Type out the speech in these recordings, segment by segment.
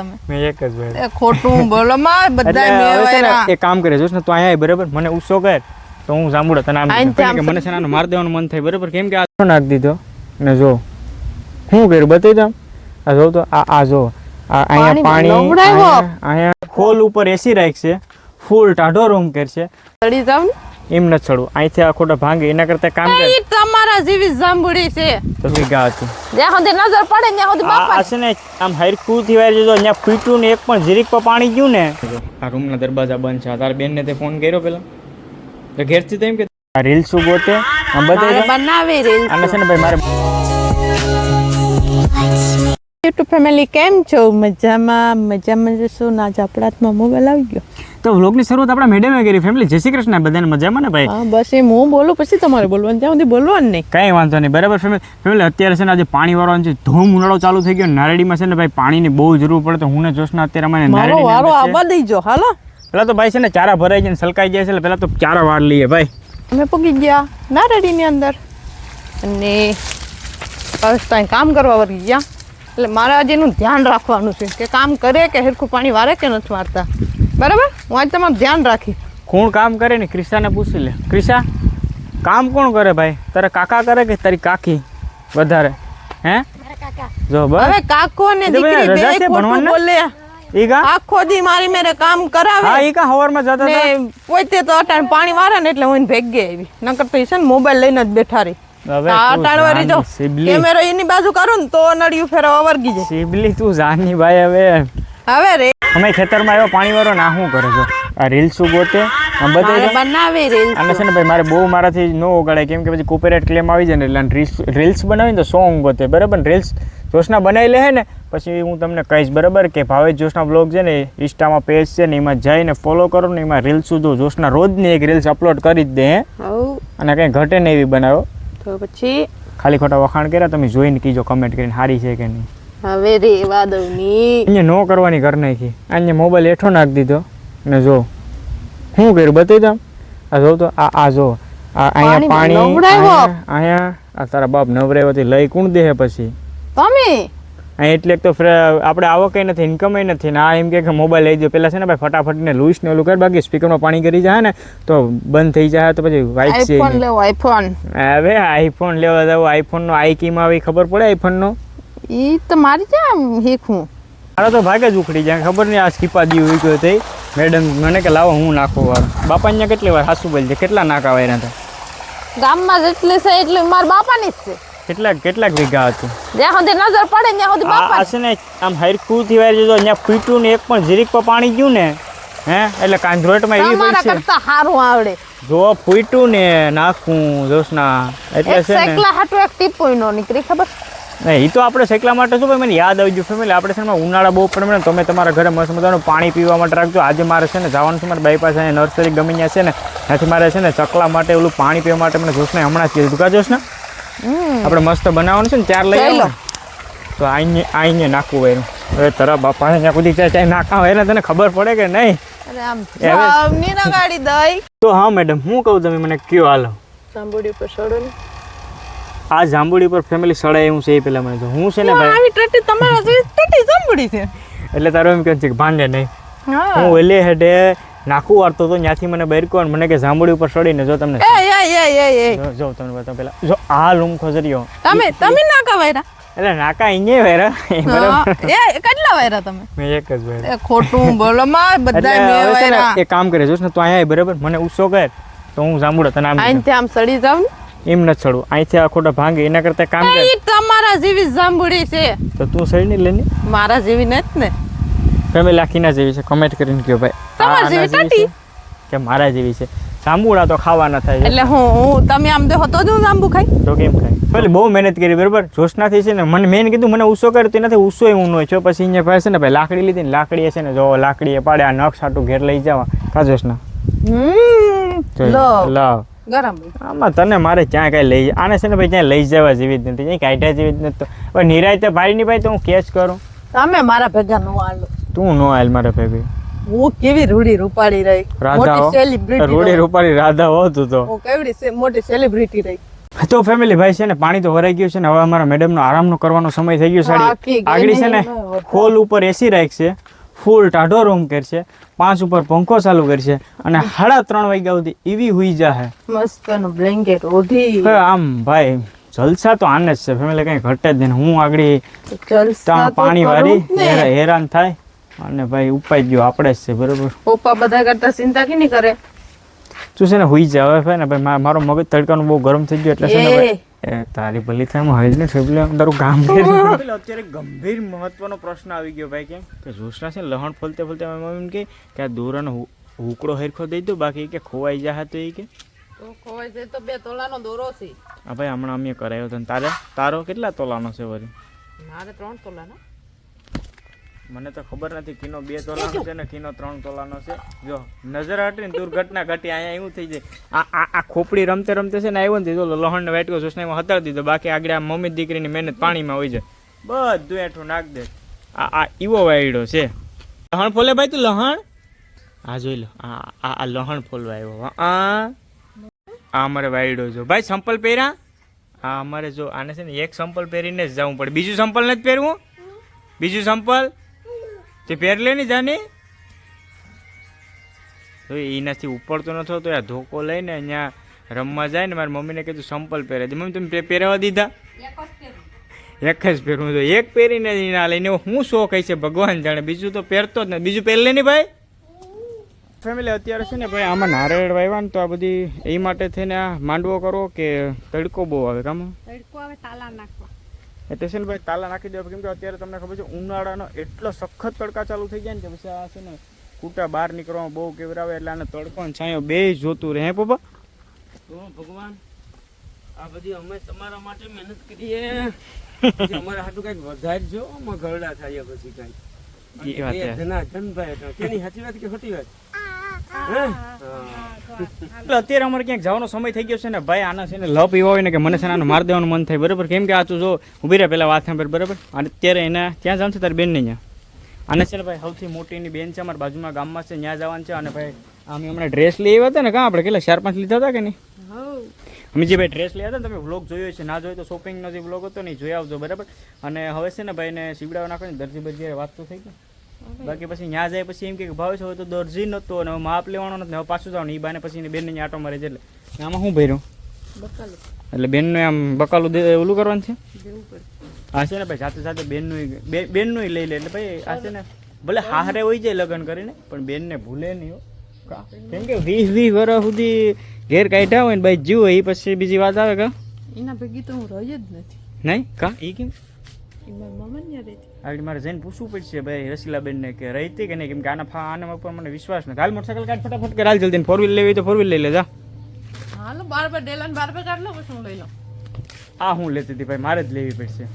તમે. મેં એક જ એ ખોટું બોલો માં બધા મેવાયરા. એક કામ કરે જોસ ને તો અહીંયા બરાબર? મને ઉસો કર. તો હું જાંબુડા તને આમ કે મને છે માર દેવાનું મન થાય બરાબર? કેમ કે આ નાખ દીધો? ને જો. હું કર્યું? બતાવી દઉં આ જો તો આ આ જો. આ અહીંયા પાણી. અહીંયા ખોલ ઉપર એસી રાખશે. ફૂલ ટાઢો રૂમ કરશે. ચડી જાવ એમ ન ચડું અહીંથી આ ખોટા ભાંગે એના કરતા કામ કર. ઈ જેવી જાંબુડી છે. તો ભેગા હતી જ્યાં સુધી નજર પડે ત્યાં સુધી બાપા છે ને આમ હરખું થી વાર જો અહીંયા ફૂટ્યું ને એક પણ જીરીક પર પાણી ગયું ને. આ રૂમના દરવાજા બંધ છે. તારા બેનને તે ફોન કર્યો પેલા? તો ઘેરથી તો એમ કે આ રીલ્સ ગોતે? આ બધા. બનાવી રીલ આને છે ને ભાઈ મારે યુટ્યુબ ફેમિલી કેમ છો? મજામાં મજામાં જશો ના જ મોબાઈલ આવી ગયો. તો વ્લોગની શરૂઆત આપણા મેડમે કરી. ફેમિલી જય શ્રી કૃષ્ણ. બધાને મજામાં ને ભાઈ? બસ એમ. હું બોલું પછી તમારે બોલવાનું. ત્યાં સુધી બોલવાનું નહીં. કાંઈ વાંધો નહીં. બરાબર ફેમિલી ફેમિલી અત્યારે છે ને આજે પાણી વાળવાનું છે. ધૂમ ઉનાળો ચાલુ થઈ ગયો. નારડીમાં છે ને ભાઈ પાણીની બહુ જરૂર પડે તો હું ને જોશના અત્યારે અમારે મારો વારો આવવા દઈજો હાલો. પેલા તો ભાઈ છે ને ચારા ભરાઈ જાય ને સલકાઈ જાય છે એટલે પેલા તો ચારા વાર લઈએ ભાઈ. અમે પૂગી ગયા નારડીની અંદર. અને બસ ત્યાં કામ કરવા વળી ગયા. એટલે મારે આજે એનું ધ્યાન રાખવાનું છે કે કામ કરે કે હેરખું પાણી વારે કે નથી વારતા. બરાબર? હું આજ તમારું ધ્યાન રાખી. કોણ કામ કરે ને? ક્રિશાને પૂછી લે. ક્રિષા કામ કોણ કરે ભાઈ? તારા કાકા કરે કે તારી કાકી વધારે? હે? જો બસ. હવે કાકો ને દીકરી બે ખોટું બોલે. ઈગા આખો દી મારી મેરે કામ કરાવે. હા ઈગા હવારમાં જતા હતા? ને પોતે તો અટાણ પાણી વારે ને એટલે હું ભેગ આવી. નકર તો છે ને મોબાઈલ લઈને જ બેઠા રહી. કેમેરો એની બાજુ કરું ને તો નળિયું ફેરવા વર્ગી જાય. સિબલી તું જાની ભાઈ હવે. હવે રે. અમે ખેતરમાં આવ્યો પાણી વાળો ના શું કરે છો? આ રીલ્સ ગોતે દે. બનાવી આને છે ને ભાઈ મારે બહુ મારાથી ન ઉગાડે કેમ કે પછી કોપીરાઇટ ક્લેમ આવી જાય ને એટલે રીલ્સ રીલ્સ બનાવીને તો સોંગ ગોતે બરાબર રીલ્સ જોશના બનાવી લે ને પછી હું તમને કહીશ બરાબર? કે ભાવેશ જોશના બ્લોગ છે ને ઇન્સ્ટામાં પેજ છે ને એમાં જઈને ફોલો કરો ને એમાં રીલ્સ જો જોશના રોજની એક રીલ્સ અપલોડ કરી જ દે હે. અને કંઈ ઘટે ને એવી બનાવો. તો પછી? ખાલી ખોટા વખાણ કર્યા તમે જોઈને કીજો કમેન્ટ કરીને સારી છે કે નહીં. હવે રે વાદવની અહીંયા નો કરવાની કર નાખી. અહીંયા મોબાઈલ હેઠો નાખી દીધો. ને જો શું કર્યું બતાવી દઉં આ જો તો આ આ જો. આ અહીંયા પાણી અહીંયા આ તારા બાપ નવરાવ્યોથી લઈ કોણ દે પછી? તમે? અહીં એટલે તો આપણે આવક નથી ઇન્કમ નથી. ને આ એમ કે મોબાઈલ લઈ દો પેલા છે ને ભાઈ ફટાફટ ને લૂઈસ ને ઓલું કર બાકી સ્પીકરમાં પાણી કરી જાય ને તો બંધ થઈ જાય તો પછી વાઈફ છે આઈફોન લેવો આઈફોન હવે આઈફોન લેવા જાવ આઈફોન નો આઈ કીમ આવી ખબર પડે આઈફોન નો? ઈ તો મારી જામ હેખું મારો તો ભાગે જ ઉખડી જાય ખબર નહીં આ સ્કીપા દી હોય ગયો તે. મેડમ મને કે લાવો હું નાખું વાર બાપા અહીંયા કેટલી વાર હાસુ બોલજે કેટલા નાકા વાયરા હતા? ગામમાં જેટલી છે એટલી મારા બાપાની જ છે. કેટલાક કેટલા વીઘા હતું? જ્યાં સુધી નજર પડે ત્યાં સુધી બાપા છે ને આમ હરખું થી વાર જો અહીંયા ફૂટ્યું ને એક પણ જીરીક પર પાણી ગયું ને હે? એટલે કાંધરોટમાં એવી હોય છે. કરતા સારું આવડે. જો ફૂટ્યું ને નાખું જોશના. એટલે છે ને એકલા હાટુ એક ટીપોય નો નીકળી ખબર? નહીં એ તો આપણે શેકલા માટે શું ભાઈ મને યાદ આવી ગયું ફેમિલી આપણે છે ને ઉનાળા બહુ પડે ને તમે તમારા ઘરે મસ્ત મજાનું પાણી પીવા માટે રાખજો. આજે મારે છે ને જવાનું છે મારે બાઈ પાસે નર્સરી ગમી ત્યાં છે ને ત્યાંથી મારે છે ને ચકલા માટે ઓલું પાણી પીવા માટે મને જોશને હમણાં જ કીધું કા જોશને? આપણે મસ્ત બનાવવાનું છે ને ત્યાર લઈ લો. તો આઈને આઈને નાખવું હોય હવે તારા બાપા ત્યાં સુધી ચાય નાખા હોય ને તને ખબર પડે કે નહીં? અરે આમ એ હવે- જામની ના ગાડી દઈ. તો હા મેડમ હું કહું તમે મને કયો હાલો? સાંભળ્યું પર છોડો ને આ જાંબુડી પર ફેમિલી સડાય એવું છે એ પેલા મને તો હું છે ને ભાઈ આવી ટટી તમારા જેવી ટટી જાંબુડી છે. એટલે તારું એમ કહે છે કે ભાંગે નહીં. હું. એલે હેડે નાખું વાળતો તો ત્યાંથી મને બરકો મને કે જાંબુડી ઉપર સડીને જો તમને જો તમને બતાવ પેલા. જો આ લૂમ ખોજરીઓ. તમે તમે ના કવાયરા એટલે નાકા અહીંયા વેરા એ કેટલા વાયરા તમે? મેં એક જ વેરા ખોટું બોલો માં બધા હવે છે એ એક કામ કરે જોસ ને તો અહીંયા બરાબર? મને ઉસો કર તો હું જાંબુડા તને આમ આમ સડી જાવ ને. એમ ન ચડું અહીંથી આ ખોટા ભાંગે એના કરતા કામ કર. તમારા જેવી જાંબુડી છે. તો તું સડી ને લેની મારા જેવી નથી ને. ફેમિલી લાખીના જેવી છે. કમેન્ટ કરીને કયો ભાઈ. તમારા જેવી ટાટી? કે મારા જેવી છે? જાંબુડા તો ખાવાના થાય. એટલે હું હું તમે આમ તો જ હું જાંબુ ખાઈ. તો કેમ ખાય? પેલી બહુ મહેનત કરી બરાબર? જોશનાથી છે ને મને મેન કીધું મને ઉસો કર તેનાથી નથી ઉસો એવું ન છો પછી અહીંયા પાસે છે ને ભાઈ લાકડી લીધી ને લાકડી છે ને જો લાકડી એ પાડે આ નખ સાટું ઘેર લઈ જવા. કા જોશના? લાવ ગરમ આમાં તને મારે ક્યાં કાંઈ લઈ આને છે ને ભાઈ ક્યાંય લઈ જવા જેવી જ નથી ક્યાંય કાઢ્યા જેવી જ નથી. હવે નિરાય તો ભાઈ ની ભાઈ તો હું કેસ કરું? તમે મારા ભેગા નો આલો તું નો આલ મારા ભેગી. હું કેવી રૂડી રૂપાળી રહી? રાધા સેલિબ્રિટી રૂડી રૂપાળી રાધા હો તું. તો હું કેવડી મોટી સેલિબ્રિટી રહી. તો ફેમિલી ભાઈ છે ને પાણી તો ભરાઈ ગયું છે ને હવે અમારા મેડમનો આરામનો કરવાનો સમય થઈ ગયો સાડી આગળ છે ને ખોલ હોલ ઉપર એસી રાખશે. ફૂલ ટાઢો રૂમ કરશે પાંચ ઉપર પંખો ચાલુ કરશે અને સાડા ત્રણ વાગ્યા સુધી એવી હુઈ જાહે. મસ્ત બ્લેન્કેટ ઓઢી. આમ ભાઈ જલસા તો આને જ છે. ફેમિલી કઈ ઘટે જ નહીં. હું આગળ પાણી વાળી હેરાન થાય. અને ભાઈ ઉપાય ગયો આપણે જ છે બરોબર? પપ્પા બધા કરતા ચિંતા કે નહીં કરે? તું છે ને હુઈ જા હવે ભાઈ ને. ભાઈ મારો મગજ તડકાનું બહુ ગરમ થઈ ગયો એટલે છે ને ભાઈ તારી ભલી થાય હું હલ ને એટલે તારું કામ અત્યારે ગંભીર મહત્વનો પ્રશ્ન આવી ગયો ભાઈ કેમ કે જોશના છે ને લહણ ફોલતે ફોલતે મારી મમ્મી કહે કે આ દોરાનો હુ- હુકડો હેરખો દઈ દો બાકી કે ખોવાઈ જાય તો એ કે. તો જાય છે તો બે તોલાનો દોરો છે. આ ભાઈ હમણાં અમે કરાયો હતો ને તારે તારો કેટલા તોલાનો છે વળી મારે ત્રણ તોલાનો. મને તો ખબર નથી કિનો બે તોલાનો છે ને કિનો ત્રણ તોલાનો છે. જો નજર હટીને દુર્ઘટના ઘટી અહીંયા એવું થઈ જાય. આ આ આ ખોપડી રમતે રમતે છે ને આવ્યો ને તો લહણ ને વાટકો જોશનામાં હતાડી દીધો. બાકી આગળ આ મમ્મી દીકરીની મહેનત પાણીમાં હોય જાય બધું એઠું નાખ દે. આ આ ઈવો વાયડો છે. લહણ ફોલે ભાઈ તું લહણ? આ જોઈ લો આ આ આ લહણ ફોલવા આવ્યો. આ આ અમારે વાયડો જો. ભાઈ સંપલ પહેર્યા? આ અમારે જો આને છે ને એક સંપલ પહેરીને જ જવું પડે. બીજું સંપલ નથી પહેરવું? બીજું સંપલ? તે પહેરલે ને જાને. તો એનાથી ઉપડતો નથી તો આ ધોકો લઈને અહીંયા રમવા જાય ને મારી મમ્મીને કીધું સંપલ પહેરે છે મમ્મી તમે પહેરવા દીધા? એક જ પહેરવું તો એક પહેરીને જ ના લઈને હું શોખ છે ભગવાન જાણે. બીજું તો પહેરતો જ નથી બીજું પહેરલે નહીં ભાઈ. ફેમિલી અત્યારે છે ને ભાઈ આમાં નારિયેળ વાવ્યા ને તો આ બધી એ માટે થઈને આ માંડવો કરો કે તડકો બહુ આવે કામ? તડકો આવે તાલા નાખવા. એટલે ભાઈ તાલા નાખી દેવા કેમ કે અત્યારે તમને ખબર છે ઉનાળાનો એટલો સખત તડકા ચાલુ થઈ જાય ને કે પછી આ છે ને કૂટા બહાર નીકળવામાં બહુ કેવરાવે એટલે આને તડકો ને છાંયો બે જોતું રહે. હે પપ્પા તો ભગવાન આ બધી અમે તમારા માટે મહેનત કરીએ. અમારે હાટું કંઈક વધારજો અમે ઘરડા થાય પછી કઈ ઈ વાત જના જનભાઈ કેની સાચી વાત કે ખોટી વાત? એટલે અત્યારે અમારે ક્યાંક જવાનો સમય થઈ ગયો છે ને ભાઈ આના છે ને લપ એવા હોય ને કે મને છે ને આને માર દેવાનું મન થાય. બરાબર? કેમ કે આ તું જો ઊભી રહ્યા પેલા વાત સાંભળ બરાબર? અને અત્યારે એના ત્યાં જવાનું છે તારી બેન ને ત્યાં આને છે ને ભાઈ સૌથી મોટી એની બેન છે અમારા બાજુમાં ગામમાં છે ત્યાં જવાનું છે. અને ભાઈ અમે હમણાં ડ્રેસ લઈ આવ્યા હતા ને કાં આપણે કેટલા ચાર પાંચ લીધા હતા કે નહીં? અમે જે ભાઈ ડ્રેસ લઈ હતા તમે વ્લોગ જોયો છે ના જોયો તો શોપિંગનો જે વ્લોગ હતો ને એ જોઈ આવજો બરાબર? અને હવે છે ને ભાઈને સીવડાવવા નાખો ને દરજી બરજી વાત તો થઈ ગઈ. બાકી પછી ત્યાં જાય પછી એમ કે ભાવે છે તો દરજી નહોતો અને માપ લેવાનો નથી હવે પાછું જવાનું એ બાને પછી બેનને આટો મારે છે એટલે. આમાં શું ભર્યું? એટલે બેનનું આમ બકાલું ઓલું કરવાનું છે? હા છે ને ભાઈ સાથે સાથે બેનનું બેન બેનનું લઈ લે એટલે ભાઈ આ છે ને ભલે હારે હોય જાય લગ્ન કરીને પણ બેનને ભૂલે નહીં હો. કેમ કે વીસ વીસ વર્ષ સુધી ઘેર કાઢ્યા હોય ને ભાઈ જીવ હોય એ પછી બીજી વાત આવે કા? એના ભેગી તો હું રહી જ નથી. નહીં? કા? એ કેમ? આગળ મારે જઈને પૂછવું પડશે ભાઈ રસીલાબેનને કે રહી હતી કે નહીં? કેમ કે આના ફા આના ઉપર મને વિશ્વાસ નથી. હાલ મોટરસાઇકલ કાઢ ફટાફટ કે હાલ જલ્દી ફોર વ્હીલ લેવી તો ફોર વ્હીલ લઈ લેજા. હાલો બાર બાર ડેલન બાર બાર કાઢ લો પછી હું લઈ લઉં. આ હું લેતી હતી ભાઈ મારે જ લેવી પડશે.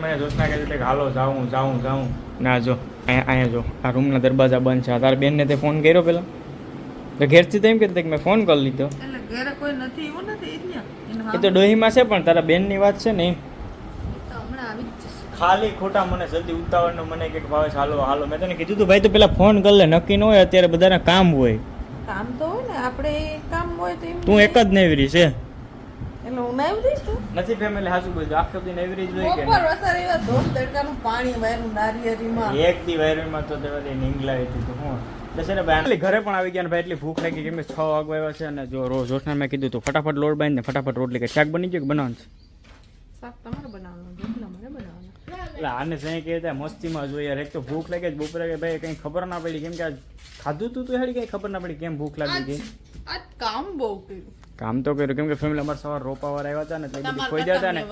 મને દોસ્તના કહે છે કે હાલો જાઉં જાઉં જાઉં. ના જો અહીંયા અહીંયા જો આ રૂમના દરવાજા બંધ છે. તારા બેનને તે ફોન કર્યો પેલા? તો ઘેરથી તો એમ કહેતી કે મેં ફોન કરી લીધો. એટલે ઘરે કોઈ નથી એવું નથી. એને એ તો ડોહીમાં છે પણ તારા બેનની વાત છે ને હમણાં આવી જ જશે. ખાલી ખોટા મને જલ્દી ઉતાવળનો મને કે ભાવે હાલો હાલો. મેં તને કીધું તું ભાઈ તું પેલા ફોન કર લે નક્કી ન હોય અત્યારે બધાના કામ હોય. કામ તો હોય ને આપણે કામ હોય તો એમ તું એક જ નેવરી છે. એટલે હું દઈશ તું નથી ફેમિલી હાજુ બોલજો આખો દી નેવરી જ હોય કે ઉપર વસારે એવા ધોમ તડકાનું પાણી વાયરું નારિયેરીમાં? એક દી વાયરમાં તો દેવાલી નીંગલાઈ હતી તો હું છે ને ભાઈ ઘરે પણ આવી ગયા ને ભાઈ એટલી ભૂખ લાગી કેમ કે છ વાગવા આવ્યા છે અને જો રોજ જોશના મેં કીધું તો ફટાફટ લોટ બાંધીને ફટાફટ રોટલી કે શાક બની ગયું કે બનાવવાનું છે? શાક તમારે બનાવવાનું એટલે આને સાંઈ કહે ત્યાં મસ્તીમાં જોઈએ એક તો ભૂખ લાગે જ બપોરે કે ભાઈ કંઈ ખબર ના પડી કેમ કે આ ખાધું તું તો હેડી કંઈ ખબર ના પડી કેમ ભૂખ લાગી ગઈ આજ કામ બહુ કર્યું. કામ તો કર્યું કેમ કે ફેમિલી અમારે સવાર રોપાવાર આવ્યા હતા ને એટલે બધી ખોઈ જતા ને.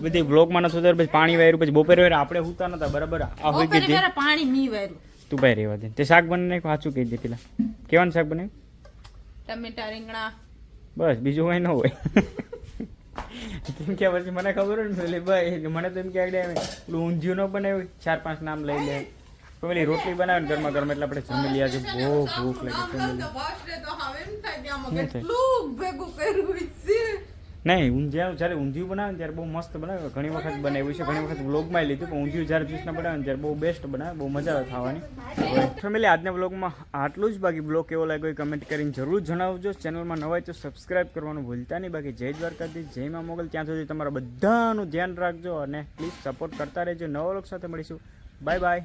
બધી બ્લોકમાં નતું પછી પાણી વાયરું પછી બપોરે આપણે હુતા નતા બરાબર? આ હોય ગઈ પાણી મી વાયરું. તું ભાઈ રહેવા દે. તે શાક બની સાચું કહી દે પેલા. કેવાનું શાક બનાવ્યું? ટમેટા રીંગણા. બસ બીજું કંઈ ન હોય. કેમ કે પછી મને ખબર હોય ને પેલી ભાઈ મને તો એમ કે આગળ પેલું ઊંધિયું ન બનાવ્યું? ચાર પાંચ નામ લઈ લે. પેલી રોટલી બનાવે ને ઘરમાં ગરમ એટલે આપણે જમી લઈએ. આજે બહુ ભૂખ લાગે ફેમિલી બસ નહીં ઊંધિયા જ્યારે ઊંધિયું બનાવે ને ત્યારે બહુ મસ્ત બનાવે. ઘણી વખત બનાવ્યું છે ઘણી વખત વ્લોગમાં લીધું પણ ઊંધિયું જ્યારે જ્યુસના બનાવે ને ત્યારે બહુ બેસ્ટ બનાવે બહુ મજા આવે ખાવાની. ફેમિલી આજના વ્લોગમાં આટલું જ. બાકી બ્લોગ કેવો લાગ્યો એ કમેન્ટ કરીને જરૂર જણાવજો. ચેનલમાં નવા તો સબસ્ક્રાઇબ કરવાનું ભૂલતા નહીં. બાકી જય દ્વારકાથી જય મા મોગલ. ત્યાં સુધી તમારા બધાનું ધ્યાન રાખજો અને પ્લીઝ સપોર્ટ કરતા રહેજો. નવા લોક સાથે મળીશું. Bye bye